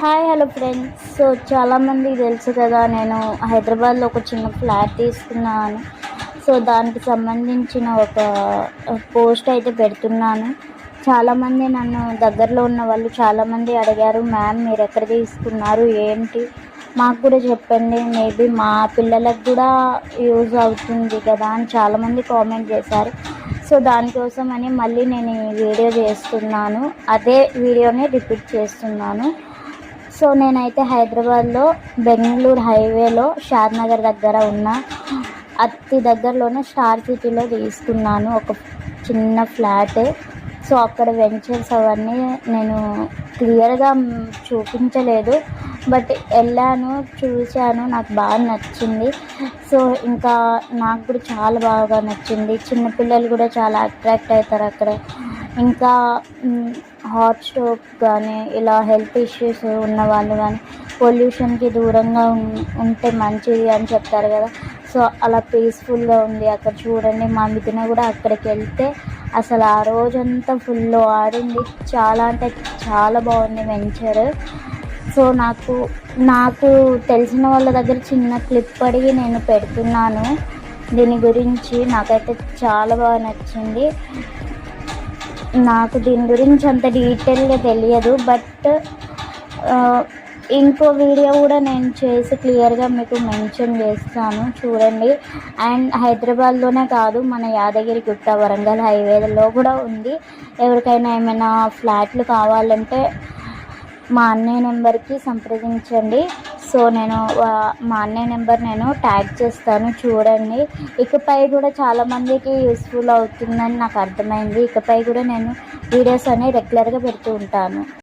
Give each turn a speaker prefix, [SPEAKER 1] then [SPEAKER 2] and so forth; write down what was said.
[SPEAKER 1] Hi hello friends so చాలామందికి తెలుసు కదా నేను హైదరాబాద్లో ఒక చిన్న ఫ్లాట్ తీసుకున్నాను. సో దానికి సంబంధించిన ఒక పోస్ట్ అయితే పెడుతున్నాను. చాలామంది నన్ను దగ్గరలో ఉన్న వాళ్ళు చాలామంది అడిగారు మ్యామ్ మీరు ఎక్కడ తీసుకున్నారు? ఏంటి? మాకు కూడా చెప్పండి మేబీ మా పిల్లలకు కూడా యూజ్ అవుతుంది కదా అని చాలామంది కామెంట్ చేశారు. సో దానికోసం అని మళ్ళీ నేను ఈ వీడియో చేస్తున్నాను. అదే వీడియోని రిపీట్ చేస్తున్నాను. సో నేనైతే హైదరాబాద్లో బెంగళూరు హైవేలో షాద్నగర్ దగ్గర ఉన్న అతి దగ్గరలోనే స్టార్ సిటీలో తీసుకున్నాను ఒక చిన్న ఫ్లాట్. సో అక్కడ వెంచర్స్ అవన్నీ నేను క్లియర్గా చూపించలేదు. బట్ వెళ్ళాను చూశాను నాకు బాగా నచ్చింది. సో ఇంకా నాకు కూడా చాలా బాగా నచ్చింది. చిన్నపిల్లలు కూడా చాలా అట్రాక్ట్ అవుతారు అక్కడ. ఇంకా హాట్ స్టోవ్ కానీ ఇలా హెల్త్ ఇష్యూస్ ఉన్న వాళ్ళు కానీ పొల్యూషన్కి దూరంగా ఉంటే మంచిది అని చెప్తారు కదా. సో అలా పీస్ఫుల్గా ఉంది అక్కడ చూడండి. మా మిథున కూడా అక్కడికి వెళ్తే అసలు ఆ రోజంతా ఫుల్ ఆడింది. చాలా అంటే చాలా బాగుంది వెంచర్. సో నాకు నాకు తెలిసిన వాళ్ళ దగ్గర చిన్న క్లిప్ అడిగి నేను పెడుతున్నాను. దీని గురించి నాకైతే చాలా బాగా నచ్చింది. నాకు దీని గురించి అంత డీటెయిల్గా తెలియదు బట్ ఇంకో వీడియో కూడా నేను చేసి క్లియర్గా మీకు మెన్షన్ చేస్తాను చూడండి. అండ్ హైదరాబాద్లోనే కాదు మన యాదగిరి గుట్ట వరంగల్ హైవేలో కూడా ఉంది. ఎవరికైనా ఏమైనా ఫ్లాట్లు కావాలంటే మా అన్నయ్య నెంబర్కి సంప్రదించండి. సో నేను మా అన్నయ్య నెంబర్ నేను ట్యాగ్ చేస్తాను చూడండి. ఇకపై కూడా చాలామందికి యూస్ఫుల్ అవుతుందని నాకు అర్థమైంది. ఇకపై కూడా నేను వీడియోస్ అనేవి రెగ్యులర్గా పెడుతూ ఉంటాను.